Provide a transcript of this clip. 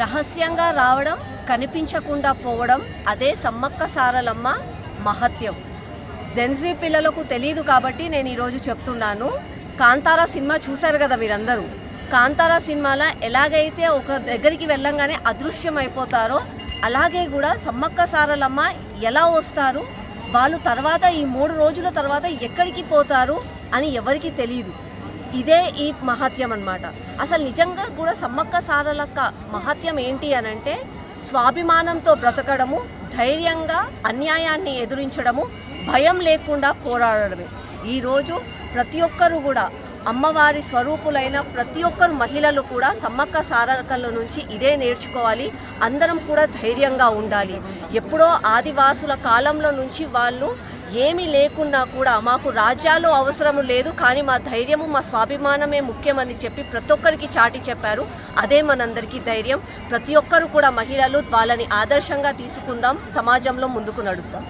రహస్యంగా రావడం కనిపించకుండా పోవడం అదే సమ్మక్క సారలమ్మ మహత్యం. జెన్జీ పిల్లలకు తెలియదు కాబట్టి నేను ఈరోజు చెప్తున్నాను. కాంతారా సినిమా చూశారు కదా మీరందరూ? కాంతారా సినిమాలో ఎలాగైతే ఒక దగ్గరికి వెళ్ళంగానే అదృశ్యం అయిపోతారో అలాగే కూడా సమ్మక్క సారలమ్మ ఎలా వస్తారు? వాళ్ళు తర్వాత ఈ మూడు రోజుల తర్వాత ఎక్కడికి పోతారు అని ఎవరికి తెలియదు ఇదే ఈ మహత్యం అన్నమాట. అసలు నిజంగా కూడా సమ్మక్క సారలక్క మహత్యం ఏంటి అని అంటే స్వాభిమానంతో బ్రతకడము ధైర్యంగా అన్యాయాన్ని ఎదురించడము భయం లేకుండా పోరాడడమే. ఈరోజు ప్రతి ఒక్కరు కూడా అమ్మవారి స్వరూపులైన ప్రతి ఒక్కరు మహిళలు కూడా సమ్మక్క సారకల నుంచి ఇదే నేర్చుకోవాలి. అందరం కూడా ధైర్యంగా ఉండాలి. ఎప్పుడో ఆదివాసుల కాలంలో నుంచి వాళ్ళు ఏమీ లేకున్నా కూడా మాకు రాజ్యాలు అవసరం లేదు కానీ మా ధైర్యము మా స్వాభిమానమే ముఖ్యమని చెప్పి ప్రతి ఒక్కరికి చాటి చెప్పారు. అదే మనందరికీ ధైర్యం. ప్రతి ఒక్కరు కూడా మహిళలు వాళ్ళని ఆదర్శంగా తీసుకుందాం సమాజంలో ముందుకు నడుద్దాం.